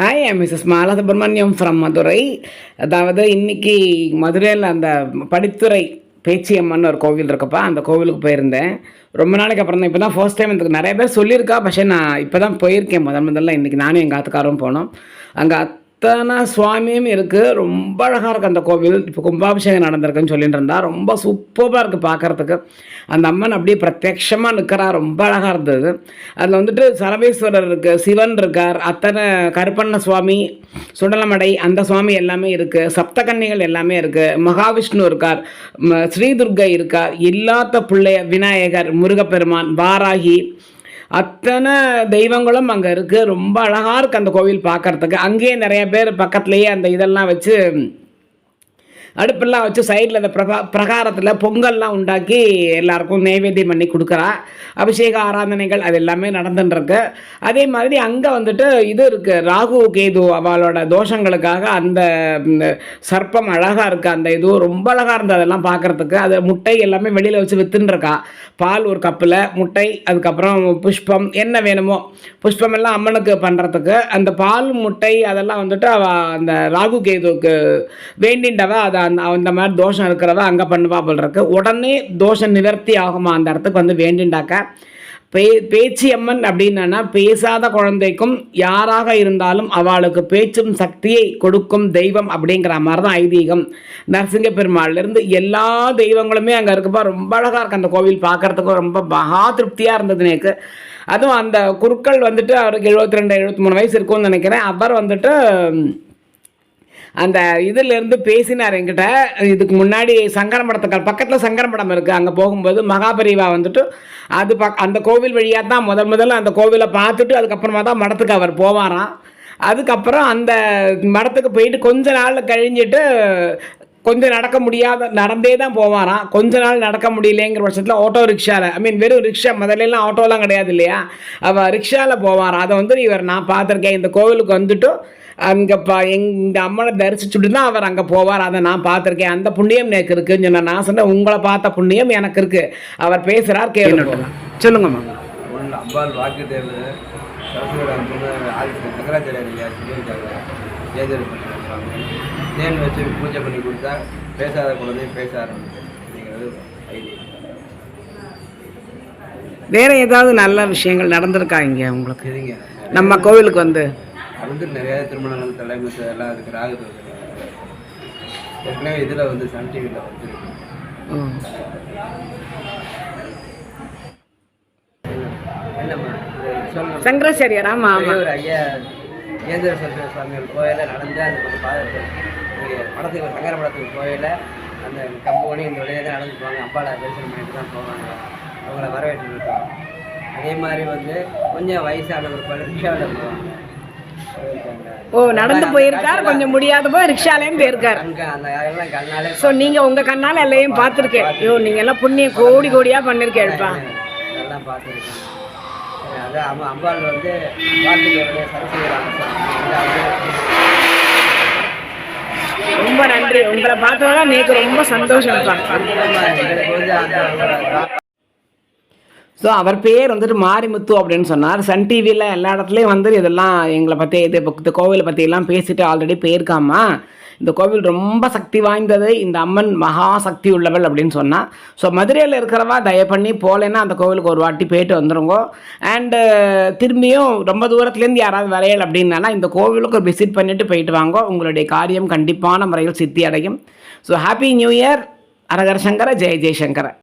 Hi Mrs Malasubramaniam from Madurai அதாவது இன்றைக்கி மதுரையில் அந்த படித்துறை பேச்சியம்மன் ஒரு கோவில் இருக்கப்பா அந்த கோவிலுக்கு போயிருந்தேன். ரொம்ப நாளைக்கு அப்புறம் தான் இப்போ தான் ஃபர்ஸ்ட் டைம் எனக்கு நிறைய பேர் சொல்லியிருக்கா பஷே நான் இப்போ தான் போயிருக்கேன் முதல் முதல்ல. இன்றைக்கி நானும் எங்கள் ஆத்துக்காரும் போனோம். அங்கே அத்தனை சுவாமியும் இருக்குது ரொம்ப அழகாக இருக்குது அந்த கோவில். இப்போ கும்பாபிஷேகம் நடந்திருக்குன்னு சொல்லிட்டு இருந்தா ரொம்ப சூப்பராக இருக்குது பார்க்குறதுக்கு அந்த அம்மன் அப்படியே பிரத்யக்ஷமாக நிற்கிறா ரொம்ப அழகாக இருந்தது. அதில் வந்துட்டு சரவேஸ்வரர் இருக்குது சிவன் இருக்கார் அத்தனை கருப்பண்ண சுவாமி சுடலமடை அந்த சுவாமி எல்லாமே இருக்குது சப்தகன்னிகள் எல்லாமே இருக்குது மகாவிஷ்ணு இருக்கார் ஸ்ரீதுர்கை இருக்கார் இல்லாத பிள்ளைய விநாயகர் முருகப்பெருமான் வாராகி அத்தனை தெய்வங்களும் அங்கே இருக்குது ரொம்ப அழகாக இருக்குது அந்த கோவில் பார்க்கறதுக்கு அங்கேயே நிறைய பேர் பக்கத்துலேயே அந்த இதெல்லாம் வச்சு அடுப்பெல்லாம் வச்சு சைடில் அந்த பிரகா பிரகாரத்தில் பொங்கல்லாம் உண்டாக்கி எல்லாருக்கும் நைவேத்தியம் பண்ணி கொடுக்குறா. அபிஷேக ஆராதனைகள் அது எல்லாமே நடந்துட்டுருக்கு அதே மாதிரி அங்கே வந்துட்டு இது இருக்குது ராகு கேது அவளோட தோஷங்களுக்காக அந்த சர்ப்பம் அழகாக இருக்குது அந்த இது ரொம்ப அழகாக இருந்தது அதெல்லாம் பார்க்குறதுக்கு அது முட்டை எல்லாமே வெளியில் வச்சு விற்றுன்ருக்கா பால் ஒரு கப்பில் முட்டை அதுக்கப்புறம் புஷ்பம் என்ன வேணுமோ. புஷ்பம் எல்லாம் அம்மனுக்கு பண்ணுறதுக்கு அந்த பால் முட்டை அதெல்லாம் வந்துட்டு அவ அந்த ராகு கேதுவுக்கு வேண்டின்றவ அதை அந்த அந்த மாதிரி தோஷம் இருக்கிறவ அங்கே பண்ணுவா போல் இருக்கு. உடனே தோஷம் நிவர்த்தி ஆகுமா அந்த இடத்துக்கு வந்து வேண்டிண்டாக்க பே பேச்சு அம்மன் அப்படின்னா பேசாத குழந்தைக்கும் யாராக இருந்தாலும் அவளுக்கு பேச்சும் சக்தியை கொடுக்கும் தெய்வம் அப்படிங்கிற மாதிரி தான் ஐதீகம். நரசிங்க பெருமாள்லேருந்து எல்லா தெய்வங்களுமே அங்கே இருக்குப்பா. ரொம்ப அழகாக இருக்கு. அந்த கோவில் பார்க்கறதுக்கு ரொம்ப மகா திருப்தியாக இருந்தது எனக்கு. அதுவும் அந்த குருக்கள் வந்துட்டு அவருக்கு எழுபத்தி ரெண்டு எழுபத்தி மூணு வயசு இருக்கும்னு நினைக்கிறேன். அவர் வந்துட்டு அந்த இதுலேருந்து பேசினார் என்கிட்ட. இதுக்கு முன்னாடி சங்கரமடத்துக்கு பக்கத்தில் சங்கரமடம் இருக்குது அங்கே போகும்போது மகாபரிவா வந்துட்டு அது பக் அந்த கோவில் வழியாக தான் முதல் முதல்ல அந்த கோவிலை பார்த்துட்டு அதுக்கப்புறமா தான் மடத்துக்கு அவர் போவாராம். அதுக்கப்புறம் அந்த மடத்துக்கு போயிட்டு கொஞ்ச நாள் கழிஞ்சிட்டு கொஞ்சம் நடக்க முடியாத நடந்தே தான் போவாராம். கொஞ்ச நாள் நடக்க முடியலங்கிற பட்சத்தில் ஆட்டோ ரிக்ஷாவில் ஐ மீன் வெறும் ரிக்ஷா முதல்லலாம் ஆட்டோலாம் கிடையாது இல்லையா? அவள் ரிக்ஷாவில் போவாராம். அதை வந்து இவர் நான் பார்த்துருக்கேன். இந்த கோவிலுக்கு வந்துட்டு அங்கே பா எங்க அம்மனை தரிசிச்சுட்டு தான் அவர் அங்கே போவார். அதை நான் பார்த்துருக்கேன். அந்த புண்ணியம் எனக்கு இருக்குன்னு சொன்னேன் நான் சொன்னேன் உங்களை பார்த்த புண்ணியம் எனக்கு இருக்கு. அவர் பேசுகிறார் கேளுங்க. சொல்லுங்கம்மா. ஒன்றில் அம்பாள் வாக்கு சங்கராச்சாரியார் பண்ணுறாங்க தேன் வச்சு பூஜை பண்ணி கொடுத்தா பேசாத குழந்தை பேச ஐதீகம். வேற ஏதாவது நல்ல விஷயங்கள் நடந்திருக்கா இங்கே உங்களுக்கு? நம்ம கோவிலுக்கு வந்து வந்து நிறைய திருமணங்கள் தலைமை எல்லாம் அதுக்கு ராகு ஏற்கனவே இதில் வந்து சன் டிவியில் வந்துருக்கு. சங்கராச்சாரியார் ஆமாம் பெரியவர் ஐயா கேந்திர சரஸ்வதி சுவாமிகள் கோயிலில் நடந்து அந்த படத்துக்கு சங்கர படத்துக்கு கோயிலில் அந்த கம்போனி இந்த வழியாக தான் நடந்து போவாங்க. அப்பாவை தரிசனம் பண்ணிட்டு தான் போவாங்க. அவங்கள வரவேற்று இருக்கோம். அதே மாதிரி வந்து கொஞ்சம் வயசானவர் பல ரிக்ஷாவில் போவாங்க. ஓ நடந்து போயிருக்கார். கொஞ்சம் முடியாத போய் ரிக்ஷாலையும் போயிருக்கார். ஸோ நீங்கள் உங்கள் கண்ணால் எல்லையும் பார்த்துருக்கேன். ஐயோ நீங்கள் எல்லாம் புண்ணியம் கோடி கோடியாக பண்ணியிருக்கேன்ப்பா அம்பாள் வந்து ரொம்ப நன்றி. உங்களை பார்த்ததெல்லாம் நேக்கு ரொம்ப அந்த ஸோ அவர் பேர் வந்துட்டு மாரிமுத்து அப்படின்னு சொன்னார். சன் டிவியில் எல்லா இடத்துலையும் வந்து இதெல்லாம் எங்களை பற்றி இது இப்போ இந்த கோவிலை பற்றியெல்லாம் பேசிட்டு ஆல்ரெடி போயிருக்காமா? இந்த கோவில் ரொம்ப சக்தி வாய்ந்தது. இந்த அம்மன் மகா சக்தி உள்ளவள் அப்படின்னு சொன்னால் ஸோ மதுரையில் இருக்கிறவா தயவு பண்ணி போகலைன்னா அந்த கோவிலுக்கு ஒரு வாட்டி போயிட்டு வந்துருங்க. அண்டு திரும்பியும் ரொம்ப தூரத்துலேருந்து யாராவது வரையல் அப்படின்னா இந்த கோவிலுக்கு ஒரு விசிட் பண்ணிவிட்டு போயிட்டு வாங்க. உங்களுடைய காரியம் கண்டிப்பான முறையில் சித்தி அடையும். ஸோ ஹாப்பி நியூ இயர் அரகர் சங்கர ஜெய ஜெயசங்கர.